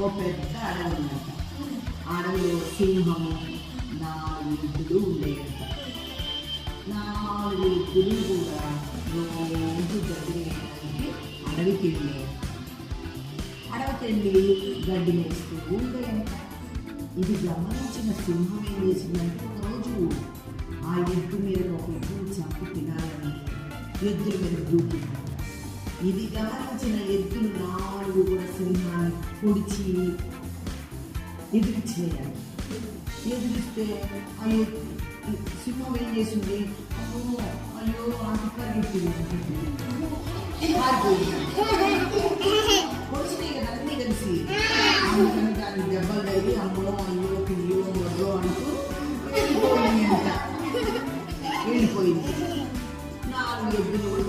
ఓ పెద్ద అడవి ఉందంట అడవిలో సింహము నాలుగు ఎద్దులు ఉండేయంట నాలుగు ఎద్దులు కూడా రోజు గడ్డి మేయడానికి అడవికి వెళ్ళేయంట అడవికి వెళ్ళి గడ్డి మేస్తూ ఉండేయంట ఇది గమనించిన సింహం ఏం చేసిందంటే రోజు ఆ ఎద్దు మీద ఒక ఎద్దును చంపు తినాలని ఎద్దుల మీద దూకింది. ఇది గమనించిన ఎద్దులు నాలుగు కూడా సింహాన్ని పొడిచి ఎదిరించేయాలి ఎదిరిస్తే ఆ ఎద్దు సింహం ఏం చేసింది అమ్మో అయ్యో అంత పరిగెత్తింది పొడిచినాయి కదా అన్నీ కలిసి. అందుకని దాని దెబ్బలు తగిలి అమ్మో అయ్యో పియ్యో వడ్డో అంటూ వెళ్ళిపోయింది అంట. వెళ్ళిపోయింది. నాలుగు ఎద్దులు కూడా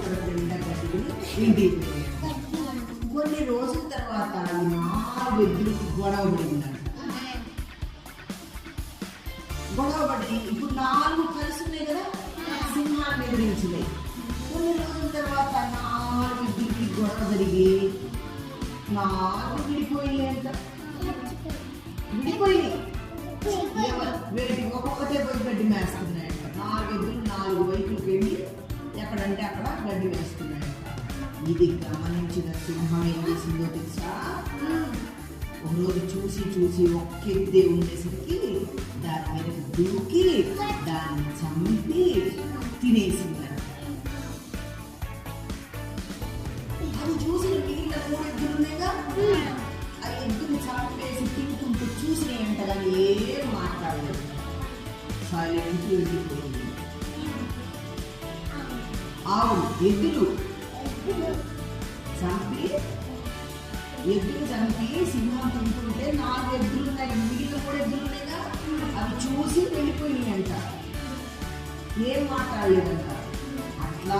ఇది. కొన్ని రోజుల తర్వాత ఈ నాలుగు ఎద్దులకి గొడవ పడిందంట గొడవ పడి ఇప్పుడు నాలుగు కలిసి ఉన్నాయి కదా సింహాన్ని ఎదిరించినాయి కొన్ని రోజుల తర్వాత నాలుగు ఎద్దులకి గొడవ జరిగి నాలుగు విడిపోయి అంట విడిపోయి వేటి ఒక్కొక్కటే పోయి గడ్డి మేస్తున్నాయంట. నాలుగు ఎద్దులు నాలుగు వైపులకి వెళ్ళి ఎక్కడంటే అక్కడ గడ్డి వేస్తున్నాయంట ఇది గమనించిన సింహం ఏం చేసిందో తెలుసా? ఒకరోజు చూసి చూసి ఒక్క ఎద్దే ఉండేసరికి దాని మీదకి దూకి దాన్ని చంపి తినేసిందంట. అది చూసిన మిగిలిన మూడు ఎద్దులు ఉన్నాయిగా ఆ ఎద్దుని చంపేసి తింటుంటూ చూసినాయంట కానీ ఏం మాట్లాడలేదు. సైలెంట్ వెళ్ళిపోయింది. ఆవు ఎద్దులు. చంపి ఎద్దులు చంపి సింహం తింటుంటే నాలుగు ఎద్దులు ఉన్నాయి. మిగిలిన కూడా ఎద్దులు ఉన్నాయిగా అవి చూసి వెళ్ళిపోయినాయంట. ఏం మాట్లాడలేదంట. అట్లా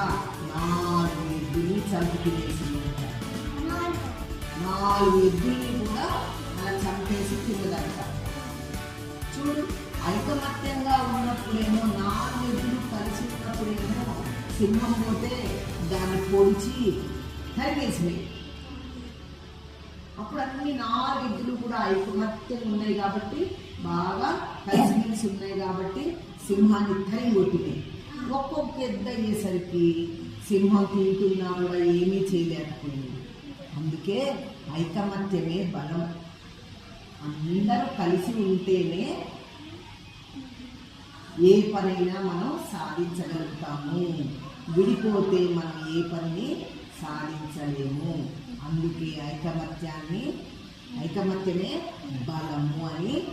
నాలుగు ఎద్దుల్ని చంపి తినేసిందంట. నాలుగు ఎద్దుల్ని కూడా అలా చంపేసి తిన్నదంట. చూడు ఐకమత్యంగా సింహం పోతే దాన్ని పొడిచి తరిగేసినాయి అప్పుడు అన్ని నాలుగు కూడా ఐకమత్యం ఉన్నాయి కాబట్టి బాగా కలిసిమెలిసి ఉన్నాయి కాబట్టి సింహాన్ని తరిగి కొట్టినాయి ఒక్కొక్క ఎద్దు అయ్యేసరికి సింహం తింటున్నా కూడా ఏమీ చేయలేకపోయింది. అందుకే ఐకమత్యమే బలం. అందరూ కలిసి ఉంటేనే ఏ పనైనా మనం సాధించగలుగుతాము. విడిపోతే మనం ఏ పనిని సాధించలేము. అందుకే ఐకమత్యాన్ని ఐకమత్యమే బలము అని